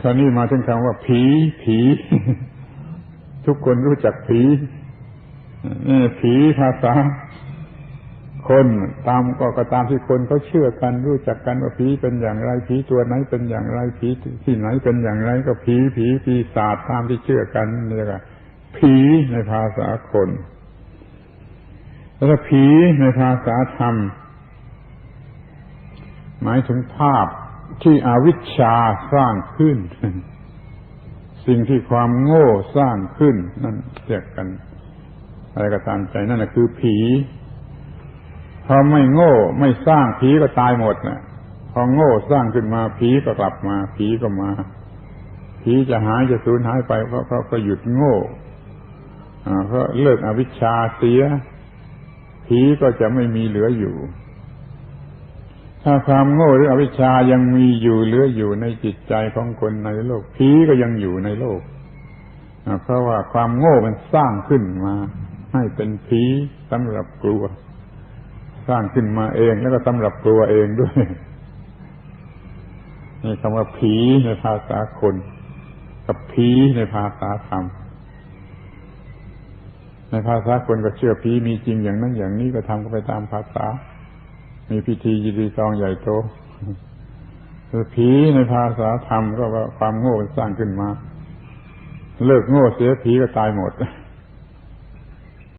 คราวนี้มาถึงคำว่า ผี ผี ทุกคนรู้จักผีผีภาษา คนตามก็ก็ตามที่คนเขาเชื่อกัน รู้จักกันว่าผีเป็นอย่างไร ผีตัวไหนเป็นอย่างไร ผีที่ไหนเป็นอย่างไร ก็ผีผีปีศาจตามที่เชื่อกันนี่แหละผีในภาษาคน แล้วก็ผีในภาษาธรรม หมายถึงภาพ ที่อวิชชาสร้างขึ้น สิ่งที่ความโง่สร้างขึ้น นั่นเรียกกัน อะไรก็ตามใจนั่นแหละคือผีพอไม่โง่ไม่สร้างผีก็ตายหมดนะพอโง่สร้างขึ้นมาผีก็กลับมา ผีก็มา ผีจะหายจะสูญหายไปเพราะเพราะก็หยุดโง่เพราะเลิกอวิชชาเสีย ผีก็จะไม่มีเหลืออยู่ ถ้าความโง่หรืออวิชชายังมีอยู่เหลืออยู่ในจิตใจของคนในโลกผีก็ยังอยู่ในโลกเพราะว่าความโง่มันสร้างขึ้นมา ให้เป็นผีสำหรับกลัว สร้างขึ้นมาเองแล้วก็สำหรับกลัวเองด้วยนี่คำว่าผีในภาษาคน กับผีในภาษาธรรมในภาษาคนก็เชื่อผีมีจริงอย่างนั้นอย่างนี้ก็ทำก็ไปตามภาษา มีพิธียิดีซองใหญ่โตคือผีในภาษาธรรมก็ว่าความโง่สร้างขึ้นมา เลิกโง่เสียผีก็ตายหมด